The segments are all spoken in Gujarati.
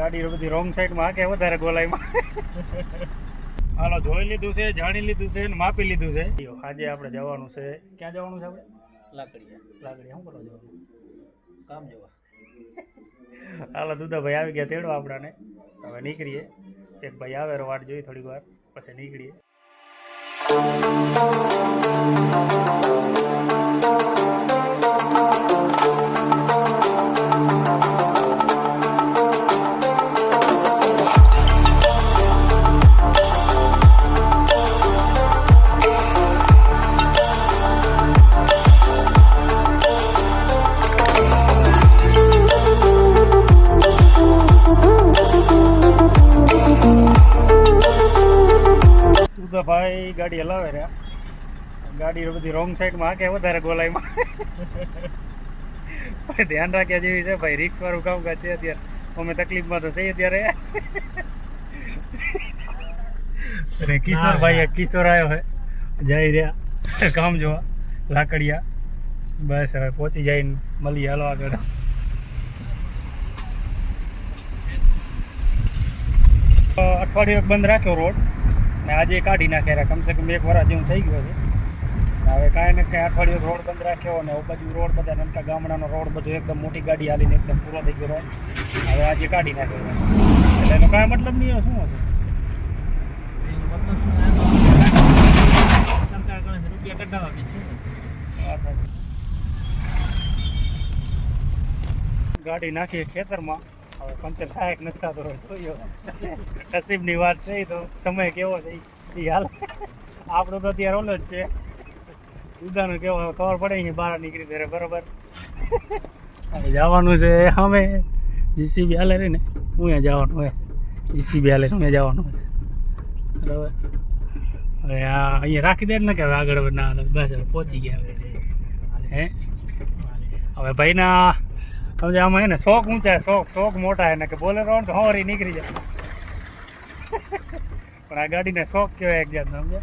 ગાડી બધી રોંગ સાઈડમાં હાકે વધારે ગોલાઈમાં. હાલો જોઈ લીધું છે જાણી લીધું છે માપી લીધું છે. આજે આપણે જવાનું છે. ક્યાં જવાનું છે આપણે? લાકડીયા. લાકડી શું કરવા જવાનું? કામ જોવા. હાલો દુધાભાઈ આવી ગયા તેડો આપણાને. હવે નીકળીએ. એક ભાઈ આવે વાટ જોઈ થોડીક વાર પછી નીકળીએ. દુદાભાઈ ગાડી હલાવે રહ્યા ગાડી બધી રોંગ સાઈડમાં હાકે વધારે ગોલાઈમાં. પણ ધ્યાન રાખ્યા જેવી છે ભાઈ રિક્સ વાળું કામકાજ છે અત્યારે. અમે તકલીફમાં તો છીએ અત્યારે. અરે કિશોર ભાઈ કિશોર આવ્યો હે. જઈ રહ્યા. કામ જોવા. લાકડિયા. બસ હવે પહોંચી જઈને મળીએ હાલો આગળ. અઠવાડિયું બંધ રાખ્યો રોડ. ને આજે કાઢી નાખ્યા કમસે કમ એક વરસ જેવું થઈ ગયું છે હવે કાંઈ ને કાંઈ અઠવાડિયું રોડ બંધ રાખ્યો અને એ બાજુ રોડ બધા નનકા ગામડાનો રોડ બધો એકદમ મોટી ગાડી હાલીને એકદમ પૂરો થઈ ગયો રોડ. હવે આજે કાઢી નાખ્યો એટલે એનો કાંઈ મતલબ નહીં શું હશે? રૂપિયા ગાડી નાખી ખેતરમાં. હવે પંચર સહાયક નથી થતો જોયો નસીબની વાત છે તો સમય કેવો છે ઈ હાલ. આપણો તો અત્યારે ઓલો જ છે. ઉદાનો કેવો ખબર પડે ને બહાર નીકળી ત્યારે, બરોબર? જવાનું છે અમે. જીસીબી હાલે રે ને. હું જવાનું હોય. જીસીબી હાલે હું જવાનું હોય. બરાબર? હવે આ અહીંયા રાખી દે ને કે આગળ ના, બસ પહોંચી ગયા હે? હવે ભાઈના સમજે આમાં એને શોખ ઊંચા શોખ શોખ મોટા એને કે બોલેરો હોય તો હોરી નીકળી જાય. પણ આ ગાડીને શોખ કહેવાય એક જાતનો સમજે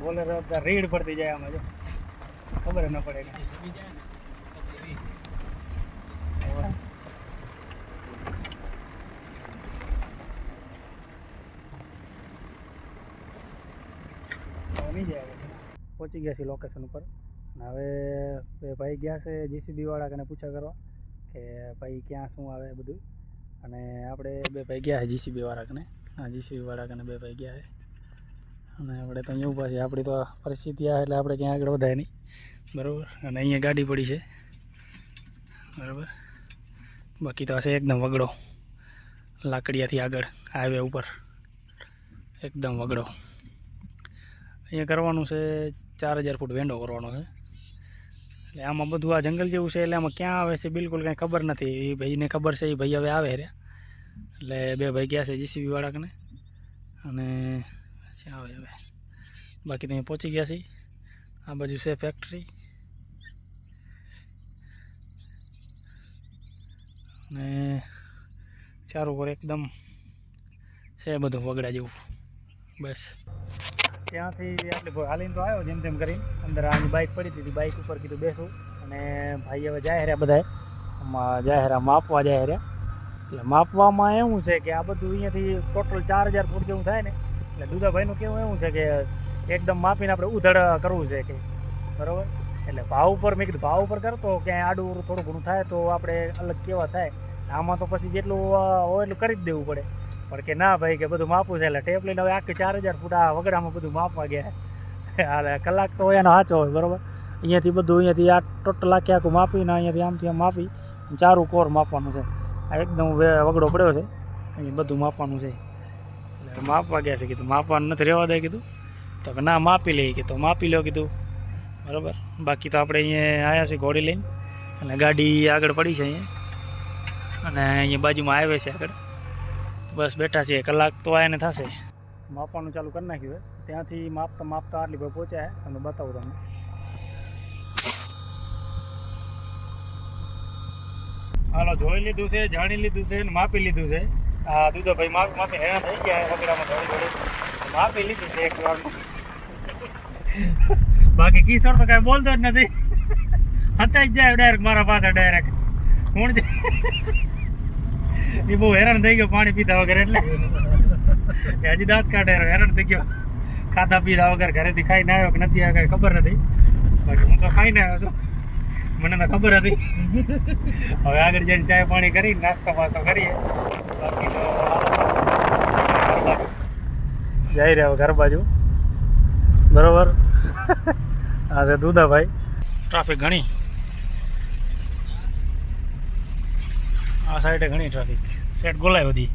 બોલેરો રીડ પડતી જાય આમાં, જો. ખબર ન પડે. પહોંચી ગયા છીએ લોકેશન ઉપર. હવે, એ ભાઈ ગયા છે જીસીબીવાળા કને પૂછા કરવા કે ભાઈ ક્યાં, શું આવે બધું. અને આપણે બે ભાઈ ગયા છે જીસીબીવાળા કને. હા જીસીબીવાળા કને બે ભાઈ ગયા છે. અને આપણે તો અહીંયા ઊભા છે આપણી તો પરિસ્થિતિ આ એટલે આપણે ક્યાં આગળ વધાય નહીં. બરાબર? અને અહીંયા ગાડી પડી છે. બરાબર? બાકી તો હશે એકદમ વગડો. લાકડિયાથી આગળ હાઈવે ઉપર. એકદમ વગડો. અહીંયા કરવાનું છે ચાર હજાર ફૂટ વેંડો કરવાનો છે. એટલે આમાં બધું આ જંગલ જેવું છે, એટલે આમાં ક્યાં આવે છે બિલકુલ કંઈ ખબર નથી. એ ભાઈને ખબર છે, એ ભાઈ હવે આવે રહ્યા એટલે બે ભાઈ ગયા છે જીસીબી વાળાને અને પછી આવે હવે. બાકી ત્યાં પહોંચી ગયા છીએ. આ બાજુ છે ફેક્ટરી અને ચારો પર એકદમ છે બધું વગડા જેવું. બસ. ત્યાંથી એટલે હાલીને તો આવ્યો જેમ તેમ કરીને. અંદર આની બાઇક પડી હતી બાઇક ઉપર કીધું બેસું. અને ભાઈ હવે જાય રહ્યા જાહેરા જાય માપવા જાય રહ્યા. એટલે માપવામાં એવું છે કે આ બધું અહીંયાથી ટોટલ ચાર હજાર ફૂટ જેવું થાય ને. એટલે દુધાભાઈનું કેવું એવું છે કે એકદમ માપીને આપણે ઉધડ કરવું છે કે. બરાબર? એટલે ભાવ ઉપર મેં કીધું, ભાવ ઉપર કરતો ક્યાંય આડું થોડું ઘણું થાય તો આપણે અલગ કેવા થાય. આમાં તો પછી જેટલું હોય એટલું કરી જ દેવું પડે. પણ કે ના ભાઈ, કે બધું માપું છે. એટલે ટેપ લઈને હવે આખી ચાર હજાર ફૂટ આ વગડામાં બધું માપવા ગયા. હાલે, કલાક તો એનો સાચો હોય, બરાબર? અહીંયાથી બધું, અહીંયાથી આ ટોટલ આખી આખું માપીને અહીંયાથી આમથી આમ માપી ચારું કોર માપવાનું છે. આ એકદમ વગડો પડ્યો છે. અહીં બધું માપવાનું છે. એટલે માપવા ગયા છે, કીધું. માપવાનું નથી રહેવા દે, કીધું. તો કે ના, માપી લઈએ, કીધું. માપી લો કીધું. બરાબર? બાકી તો આપણે અહીંયા આવ્યા છીએ ઘોડી લઈને. અને ગાડી આગળ પડી છે અહીંયા. અને અહીંયા બાજુમાં આવે છે આગળ. બસ બેઠા છીએ, કલાક તો આને થશે. માપવાનું ચાલુ કરી નાખ્યું હોય ત્યાંથી માપતા માપતા આટલી ભાઈ પહોંચ્યા અને બતાવું તમને. હાલો, જોઈ લીધું છે, જાણી લીધું છે અને માપી લીધું છે. આ દુધાભાઈ માપ માપી હેરાન થઈ ગયા થોડી માપી લીધું છે એક વાર. બાકી કિશોર તો કાંઈ બોલતો જ નથી. હતા જ જાય ડાયરેક્ટ મારા પાસે ડાયરેક્ટ કોણ છે એ બહુ હેરાન થઈ ગયો પાણી પીધા વગર એટલે. હજી દાંત કાઢે હેરાન થઈ ગયો. ખાધા પીધા વગર ઘરેથી ખાઈને આવ્યો કે નથી આવ્યો કઈ ખબર નથી. બાકી હું તો ખાઈને આવ્યો છું. મને તો ખબર હતી. હવે આગળ જઈને ચાય પાણી કરી નાસ્તો વાસ્તો કરીએ. બાકી તો જઈ રહ્યા ઘર બાજુ. બરોબર? આ છે દુદાભાઈ ટ્રાફિક ઘણી. આ સાઈડે ઘણી ટ્રાફિક સેટ ગોલાય બધી.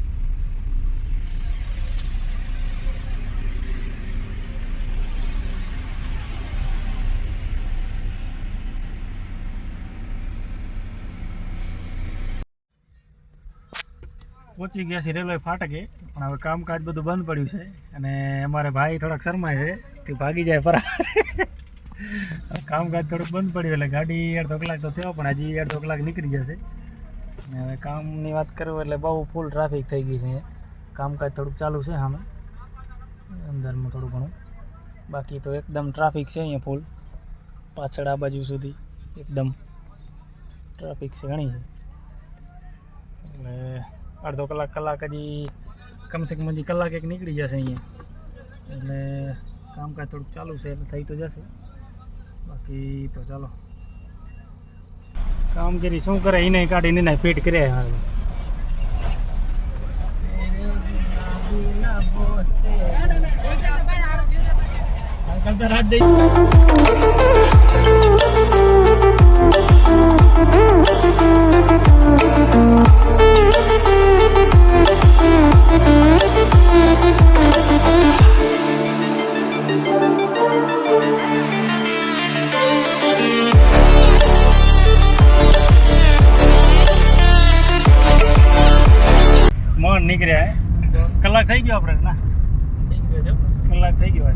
પહોંચી ગયા છે રેલવે ફાટકે, પણ હવે કામકાજ બધું બંધ પડ્યું છે અને અમારે ભાઈ થોડાક શરમાય છે તે ભાગી જાય પરા કામકાજ થોડુંક બંધ પડ્યું એટલે ગાડી અડધો કલાક તો થયો, પણ હજી અડધો કલાક નીકળી જશે હવે કામની વાત કરું એટલે બહુ ફૂલ ટ્રાફિક થઈ ગઈ છે. કામકાજ થોડુંક ચાલુ છે સામે. અંદરમાં થોડું ઘણું. બાકી તો એકદમ ટ્રાફિક છે અહીંયા ફૂલ પાછળ આ બાજુ સુધી એકદમ ટ્રાફિક છે ઘણી છે. એટલે અડધો કલાક કલાક હજી કમસે કમ હજી કલાક એક નીકળી જશે અહીંયા. એટલે કામકાજ થોડુંક ચાલુ છે એટલે થઈ તો જશે. બાકી તો ચાલો. કામગીરી શું કરે એને કાઢીને એને ફિટ કરે હાલ. મન નીકળ્યા કલાક થઈ ગયો આપણે ના? કલાક થઈ ગયો